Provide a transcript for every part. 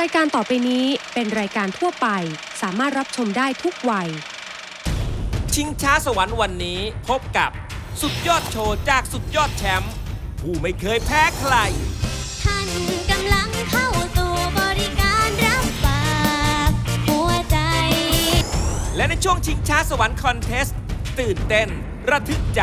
รายการต่อไปนี้เป็นรายการทั่วไป สามารถรับชมได้ทุกวัย ชิงช้าสวรรค์วันนี้พบกับสุดยอดโชว์จากสุดยอดแชมป์ผู้ไม่เคยแพ้ใคร ท่านกำลังเข้าสู่บริการรับฝากหัวใจ และในช่วงชิงช้าสวรรค์คอนเทสต์ตื่นเต้น ระทึกใจ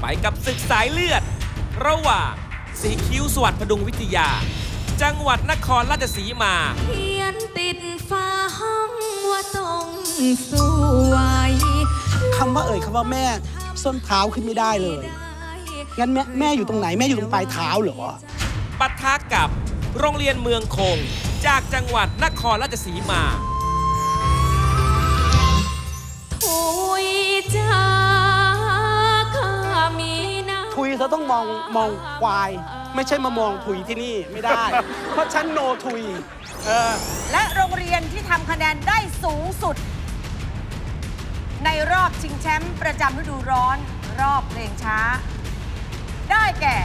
ไปกับศึกสายเลือด ระหว่างสีคิ้วสวัสดิ์พดุงวิทยา จังหวัดนครราชสีมา เขียนติดฟ้าห้องว่าต้องสู้ไว้คำว่าเอ่ยคำว่าแม่ส้นเท้าขึ้นไม่ได้เลย งั้นแม่แม่อยู่ตรงไหนแม่อยู่ตรงปลายเท้าเหรอ ปะทะกับโรงเรียนเมืองคง จากจังหวัดนครราชสีมาทุยจ้าข้ามีน้ทุยเธอต้องมองมองควาย ไม่ใช่มามองถุยที่นี่ไม่ได้ เพราะฉันโนถุย เออ และโรงเรียนที่ทำคะแนนได้สูงสุด ในรอบชิงแชมป์ประจำฤดูร้อน รอบเพลงช้า ได้แก่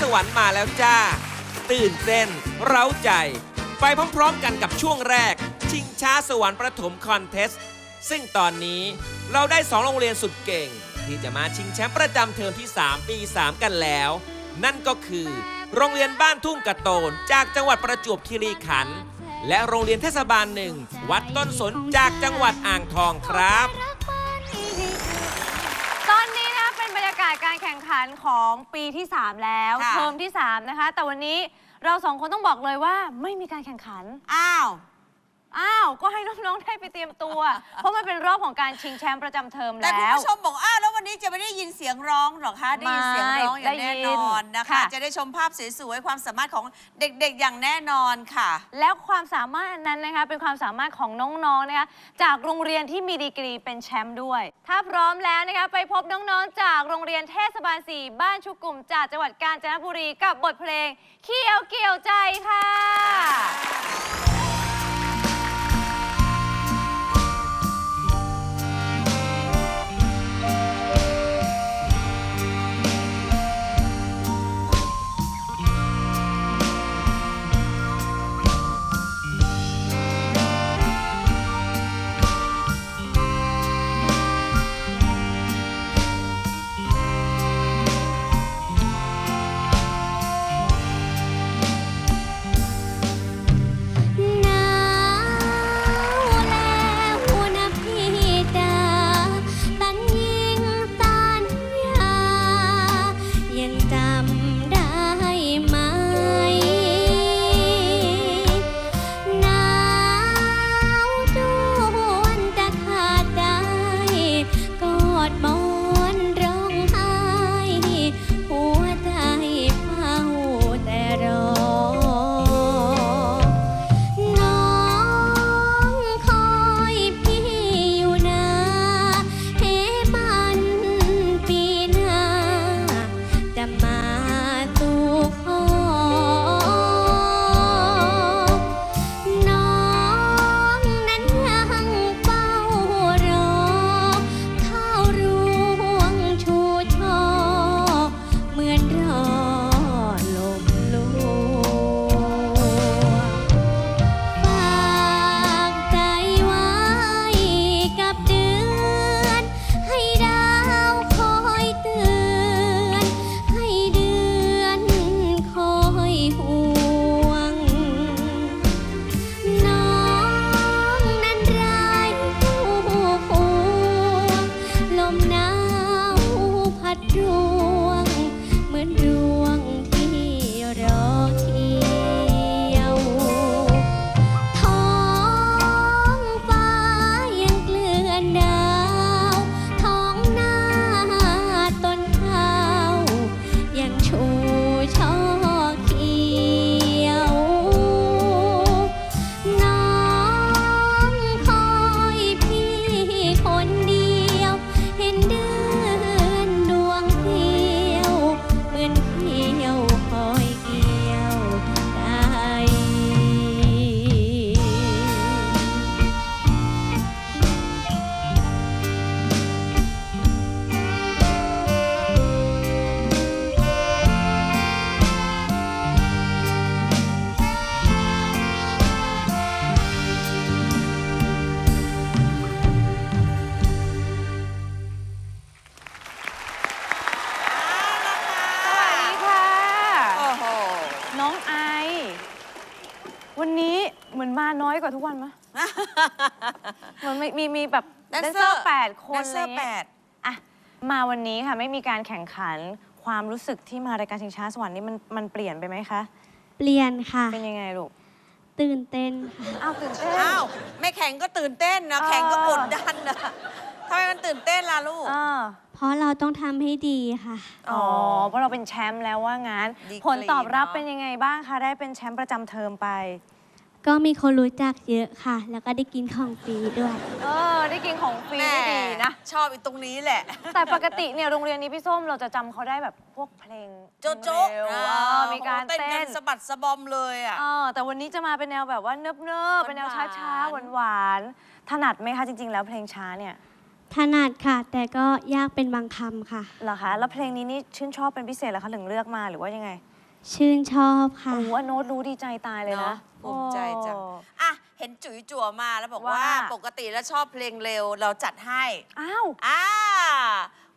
สวรรค์มาแล้วจ้า ตื่นเต้น เร้าใจ ไปพร้อมๆกันกับช่วงแรก ชิงช้าสวรรค์ประถมคอนเทสต์ซึ่งตอนนี้เราได้สองโรงเรียนสุดเก่ง ที่จะมาชิงแชมป์ประจำเทอมที่ 3 ปี 3 กันแล้ว นั่นก็คือ โรงเรียนบ้านทุ่งกระโตน จากจังหวัดประจวบคีรีขันธ์และโรงเรียนเทศบาลหนึ่งวัดต้นสนจากจังหวัดอ่างทองครับากาศการแข่งขันของปีที่ 3 แล้วค่ะ เทอมที่ 3 นะคะ แต่วันนี้เราสองคนต้องบอกเลยว่าไม่มีการแข่งขัน อ้าว อ้าว ก็ให้น้องๆได้ไปเตรียมตัว เพราะมันเป็นรอบของการชิงแชมป์ประจำเทอมแต่คุณแล้วผู้ชมบอกอ้าวแล้ววันนี้จะไม่ได้ยินเสียงร้องหรอคะได้ยินเสียงร้องอย่างแน่นอนนะคะ ค่ะ จะได้ชมภาพสวยๆความสามารถของเด็กๆอย่างแน่นอนค่ะ แล้วความสามารถอันนั้นนะคะเป็นความสามารถของน้องๆนะคะจากโรงเรียนที่มีดีกรีเป็นแชมป์ด้วย ถ้าพร้อมแล้วนะคะไปพบน้องๆ จากโรงเรียนเทศบาล4บ้านชุกุ่มจากจังหวัดกาญจนบุรีกับบทเพลงเขี้ยวเกี่ยวใจค่ะ กับทุกวันไหมมันไม่มีมีแบบแดแดนนเซเซออร์ร์แปดคนแดนเซอร์ะไงี้ยแปดอะมาวันนี้ค่ะไม่มีการแข่งขันความรู้สึกที่มารายการชิงช้าสวรรค์นี่มันมันเปลี่ยนไปไหมคะ เปลี่ยนค่ะ เป็นยังไงลูกตื่นเต้นค่ะอ้าวตื่นเต้น อ้าว ไม่แข่งก็ตื่นเต้นนะเออ แข่งก็กดดันนะทำไมมันตื่นเต้นล่ะลูกอ่าเพราะเราต้องทำให้ดีค่ะ อ๋อ เพราะเราเป็นแชมป์แล้วว่างั้น ดีกรีผลตอบรับเนอะ เป็นยังไงบ้างคะ ได้เป็นแชมป์ประจำเทอมไป ก็มีคนรู้จักเยอะค่ะ แล้วก็ได้กินของฟรีด้วย เออได้กินของฟรีแม่ได้ดีนะ ชอบอีกตรงนี้แหละ แต่ปกติเนี่ยโรงเรียนนี้พี่ส้มเราจะจำเขาได้แบบพวกเพลงโจ๊ะโจ๊ะเร็วอ่เออมีการเต้นเต้กันนสะบัดสะบอมเลยอะ เออแต่วันนี้จะมาเป็นแนวแบบว่าเนิบเนิบๆเป็นแนวช้าช้าหหวานวานๆหวานๆถนัดไหมคะจริง ๆ แล้วเพลงช้าเนี่ยถนัดค่ะ แต่ก็ยากเป็นบางคำค่ะ เหรอคะแล้วเพลงนี้นี่ชื่นชอบเป็นพิเศษเหรอคะถึงเลือกมาหรือว่ายังไง ชื่นชอบค่ะ โอ้โหว่าโน้ตรู้ดีใจตายเลยเนนะอะภูมิใจจังโอ้อะ เห็นจุ๋ยจั่วมาแล้วบอกว่าว่า ปกติแล้วชอบเพลงเร็วเราจัดให้ อ้าว อ่า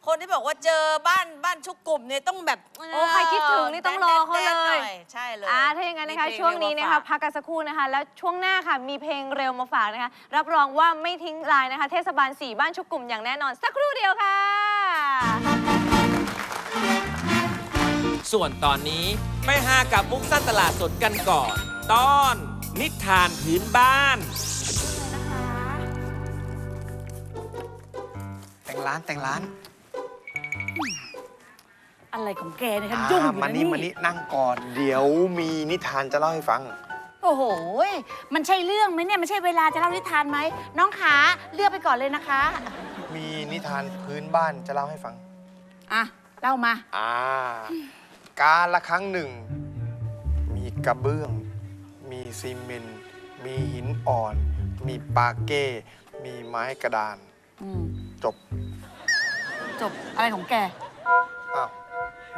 คนที่บอกว่าเจอบ้านบ้านชุกกลุ่มเนี่ยต้องแบบโอ้ใครคิดถึงนี่ต้องรอเขาเลย แดนๆหน่อใช่เลยอ่าถ้าอย่างนั้นนะคะมีเพลช่วงนี้เร็นะมาคะฝากพักกันสักครู่นะคะ แล้วช่วงหน้าค่ะมีเพลงเร็วมาฝากนะคะ รับรองว่าไม่ทิ้งรายนะคะ เทศบาล 4 บ้านชุกกลุ่มอย่างแน่นอนสักครู่เดียวค่ะ ส่วนตอนนี้ไปหากับมุกสั้นตลาดสดกันก่อน ตอน นิทานพื้นบ้าน แต่งร้านแต่งร้านอะไรของแกเนี่ยฉันอ่ายุ่งอยู่มานะนี่นี่มานี่นั่งก่อน เดี๋ยวมีนิทานจะเล่าให้ฟัง โอ้โหยมันใช่เรื่องไหมเนี่ยมันใช่เวลาจะเล่านิทานไหมน้องขาเลือกไปก่อนเลยนะคะ มีนิทานพื้นบ้านจะเล่าให้ฟัง อะ เล่ามา อ่า การละครั้งหนึ่ง มีกระเบื้อง มีซีเมนต์มีหินอ่อน มีปาเก้ มีไม้กระดาน อืมจบจบอะไรของแก อ้าว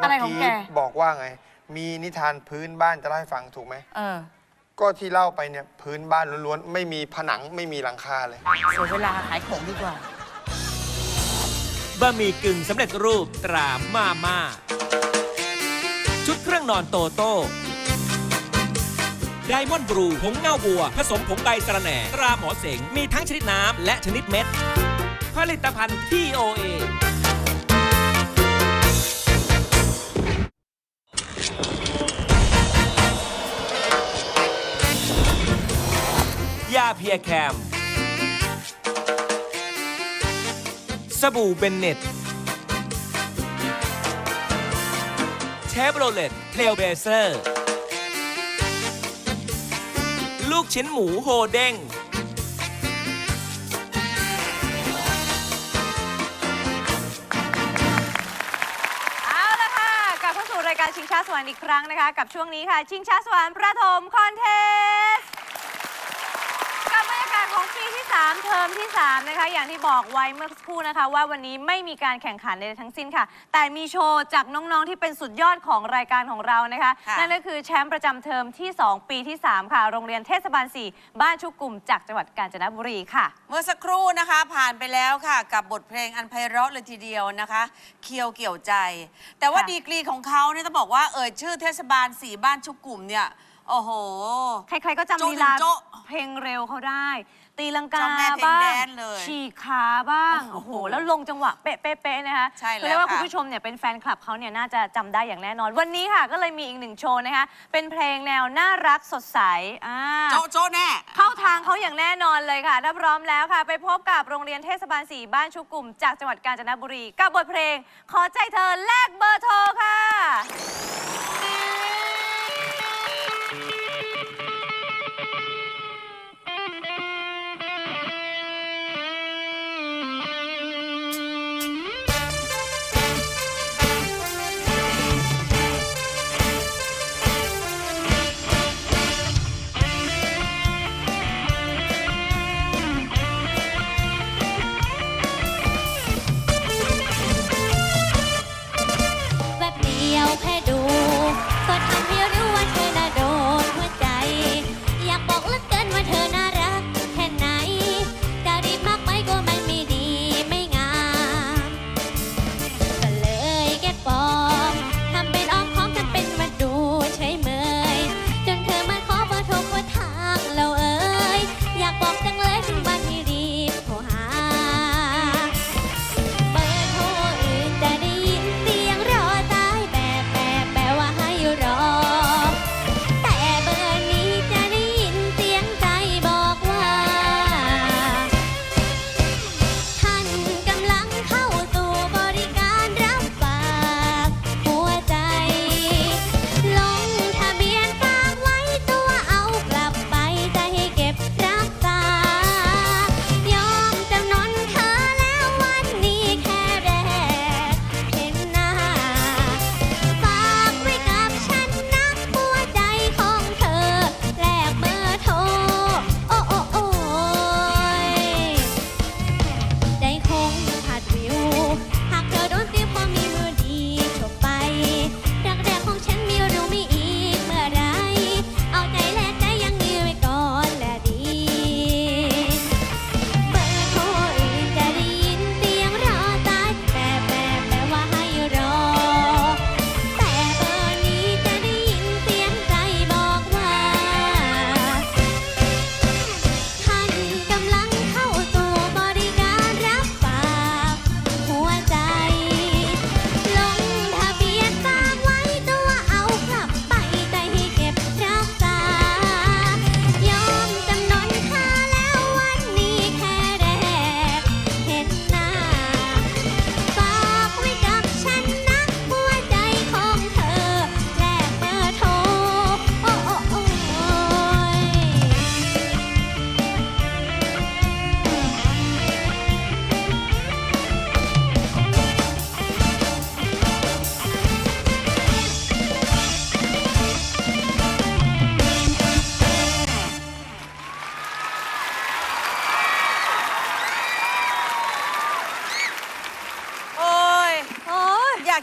อะไรของแก เมื่บอกว่าไง มีนิทานพื้นบ้านจะเล่าให้ฟังถูกไหม เออก็ที่เล่าไปเนี่ยพื้นบ้านล้วนๆ ไม่มีผนังไม่มีหลังคาเลย เสียเวลาขายของดีกว่า บะหมี่กึ่งสำเร็จรูปตรามาม่าชุด เครื่องนอนโตโต้ไดมอนด์บรูผงเงาบัว ผสมผงใบสะระแหน่ตราหมอเสง มีทั้งชนิดน้ำและชนิดเม็ด ผลิตภัณฑ์ที่โอเอยาเพียแคม สบู่เบนเน็ต เชฟโรเลตเทลเบเซอร์ ลูกชิ้นหมูโฮเด้ง เอาละค่ะ กลับเข้าสู่รายการชิงช้าสวรรค์อีกครั้งนะคะ กับช่วงนี้ค่ะ ชิงช้าสวรรค์ประถมคอนเทสต์กับบรรยากาศของปีที่ 3 เทอมที่ 3 นะคะ อย่างที่บอกไว้เมื่อสักครู่นะคะ ว่าวันนี้ไม่มีการแข่งขันใดๆทั้งสิ้นค่ะ แต่มีโชว์จากน้องๆที่เป็นสุดยอดของรายการของเรานะคะ ค่ะนั่นก็คือแชมป์ประจำเทอมที่ 2 ปีที่ 3 ค่ะ โรงเรียนเทศบาล 4 บ้านชุกกลุ่มจากจังหวัดกาญจนบุรีค่ะ เมื่อสักครู่นะคะผ่านไปแล้วค่ะ กับบทเพลงอันไพเราะเลยทีเดียวนะคะ เคียวเกี่ยวใจ แต่ว่าค่ะ ดีกรีของเขาเนี่ยต้องบอกว่าเอ่ยชื่อเทศบาลสีบ้านชุกกลุ่มเนี่ย โอ้โห ใครๆก็จำโจ๊ะลีลาโจ๊ะเพลงเร็วเขาได้ ตีลังกาเจ้าแม่เพลงบ้างแดนเลยฉีกขาบ้างโอ้โอ้โห โหแล้วลงจังหวะเป๊ะๆๆนะคะใช่แล้วคือเรียกว่าค่ะ คุณผู้ชมเนี่ยเป็นแฟนคลับเขาเนี่ยน่าจะจำได้อย่างแน่นอน วันนี้ค่ะก็เลยมีอีกหนึ่งโชว์นะคะเป็นเพลงแนวน่ารักสดใสอ่า โจ๊ะโจ๊ะแน่ เข้าทางเขาอย่างแน่นอนเลยค่ะ ถ้าพร้อมแล้วค่ะ ไปพบกับโรงเรียนเทศบาล4บ้านชุกกลุ่ม จากจังหวัดกาญจนบุรี กับบทเพลง ขอใจเธอแลกเบอร์โทรค่ะ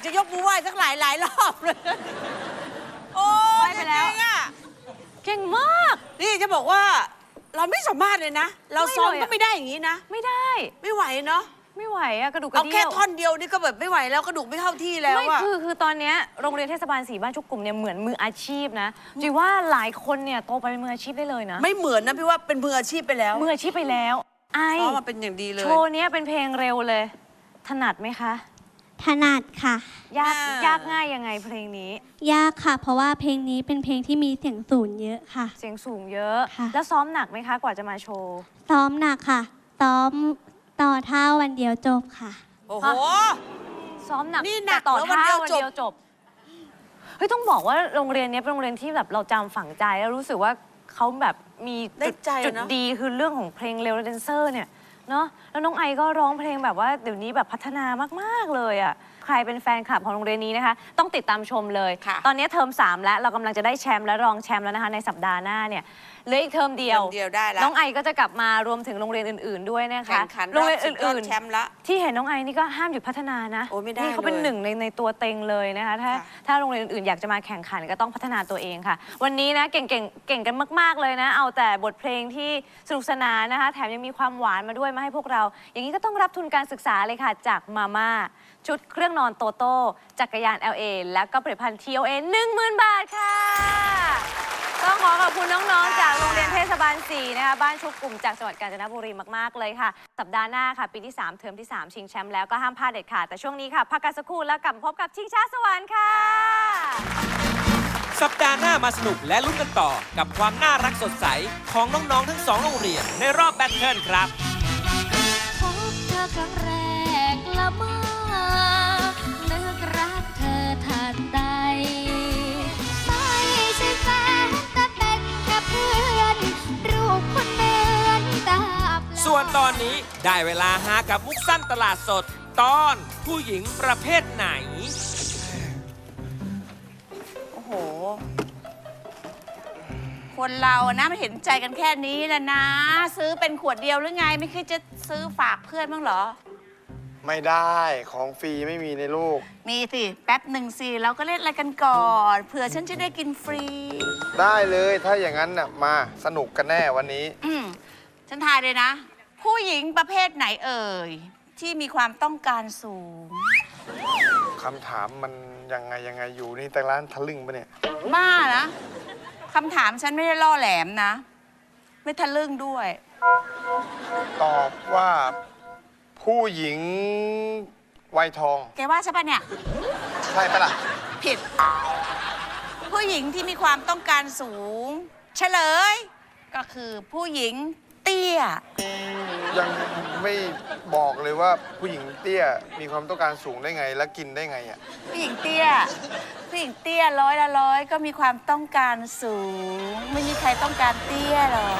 ากจะยกมือไหว้สักหลายหลายรอบเลย โอ้ไหว้ยไปแล้ว จริงๆอะเก่งมาก นี่จะบอกว่าเราไม่สามารถเลยนะ เราซ้อมไม่เลยก็อะไม่ได้อย่างนี้นะ ไม่ได้ ไม่ไหวเนาะ ไม่ไหวอะกระดูกกเอาระเดี่แค่ยวท่อนเดียวนี่ก็แบบไม่ไหวแล้วกระดูกไม่เข้าที่แล้วไม่อะ คือคือตอนเนี้ยโรงเรียนเทศบาลสีบ้านชุกกลุ่มเนี่ยเหมือนมืออาชีพนะจีว่าหลายคนเนี่ยโตไปเป็นมืออาชีพได้เลยนะไม่เหมือนนะพี่ว่าเป็นมืออาชีพไปแล้วมืออาชีพไปแล้ว ไอซ้อมมาเป็นอย่างดีเลย โชว์เนี้ยเป็นเพลงเร็วเลย ถนัดไหมคะ ถนัดค่ะ ยากอ่ายยากง่ายยังไงเพลงนี้ ยากค่ะ เพราะว่าเพลงนี้เป็นเพลงที่มีเสียงสูงเยอะค่ะ เสียงสูงเยอะ ค่ะ แล้วซ้อมหนักไหมคะกว่าจะมาโชว์ ซ้อมหนักค่ะ ซ้อมต่อเท่าวันเดียวจบค่ะ โอ้โห ซ้อมหนักนี่หนักแต่ต่อแล้ววันท่าเดียววันจบ เดียวจบ เฮ้ยต้องบอกว่าโรงเรียนเนี้ยเป็นโรงเรียนที่แบบเราจำฝังใจแล้วรู้สึกว่าเขาแบบมีได้จุดใจจุดเนอะ ดีคือเรื่องของเพลงเร็วและแดนเซอร์เนี่ย เนาะแล้วน้องไอก็ร้องเพลงแบบว่าเดี๋ยวนี้แบบพัฒนามาก ๆ เลยอะ รเป็นแฟนคลับของโรงเรียนนี้นะคะ ต้องติดตามชมเลย ค่ะ ตอนนี้เทอม3แล้วเรากำลังจะได้แชมป์และรองแชมป์แล้วนะคะในสัปดาห์หน้าเนี่ยเหลืออีกเทอมเดียว เดียวได้แล้วน้องไอก็จะกลับมารวมถึงโรงเรียนอื่น ๆ ด้วยนะคะแข่งขันโรงเรียนรอบสุดยอดอื่น แชมป์ละ ๆ ที่เห็นน้องไอนี่ก็ห้ามหยุดพัฒนานะโอ้ไม่ได้นี่เขาเป็นเลยหนึ่งในในตัวเต็งเลยนะคะถ้าค่ะ ถ้าโรงเรียนอื่นๆอยากจะมาแข่งขันก็ต้องพัฒนาตัวเองค่ะ วันนี้นะเก่งๆเก่งกันมากๆเลยนะ เอาแต่บทเพลงที่สนุกสนานนะคะ แถมยังมีความหวานมาด้วยมาให้พวกเรา อย่างนี้ก็ต้องรับทุนการศึกษาเลยค่ะจากมาม่าชุดเครื่องนอนโตโต้จักรยาน LA แล้วก็ผลิตภัณฑ์ TOA 10,000 บาทค่ะต้องขอขอบคุณน้องๆ จากโรงเรียนเทศบาล4นะคะบ้านชุกกลุ่มจากจังหวัดกาญจนบุรีมากๆเลยค่ะ สัปดาห์หน้าค่ะ ปีที่ 3 เทอมที่ 3 ชิงแชมป์แล้วก็ห้ามพลาดเด็ดขาดแต่ช่วงนี้ค่ะพักกันสักครู่แล้วกลับมาพบกับชิงช้าสวรรค์ค่ะ สัปดาห์หน้ามาสนุกและลุ้นกันต่อ กับความน่ารักสดใสของน้องๆ ทั้งสองโรงเรียนในรอบแบทเทิลครับ พบเธอครั้งแรกละเมื่อ ส่วนตอนนี้ได้เวลาหากับมุกสั้นตลาดสด ตอนผู้หญิงประเภทไหน โอ้โห คนเราอะนะมันเห็นใจกันแค่นี้แหละนะ ซื้อเป็นขวดเดียวหรือไง ไม่คิดจะซื้อฝากเพื่อนบ้างเหรอ ไม่ได้ของฟรีไม่มีในลูกมีสิแป๊บหนึ่งสิเราก็เล่นอะไรกันก่อนเผื่อฉันจะได้กินฟรี ได้เลยถ้าอย่างนั้นน่ะมาสนุกกันแน่วันนี้ อืม ฉันทายเลยนะ ผู้หญิงประเภทไหนเอ่ย ที่มีความต้องการสูง คำถามมันยังไงยังไงอยู่นี่แต่ร้านทะลึ่งปะเนี่ย บ้านะคำถามฉันไม่ได้ล่อแหลมนะ ไม่ทะลึ่งด้วย ตอบว่า ผู้หญิงวัยทอง แกว่าใช่ปะเนี่ย ใช่ปะล่ะ ผิด ผู้หญิงที่มีความต้องการสูง เฉลย ก็คือผู้หญิงเตี้ย ยังไม่บอกเลยว่าผู้หญิงเตี้ยมีความต้องการสูงได้ไงและกินได้ไงอะผู้หญิงเตี้ย ผู้หญิงเตี้ยร้อยละร้อยก็มีความต้องการสูง ไม่มีใครต้องการเตี้ยหรอก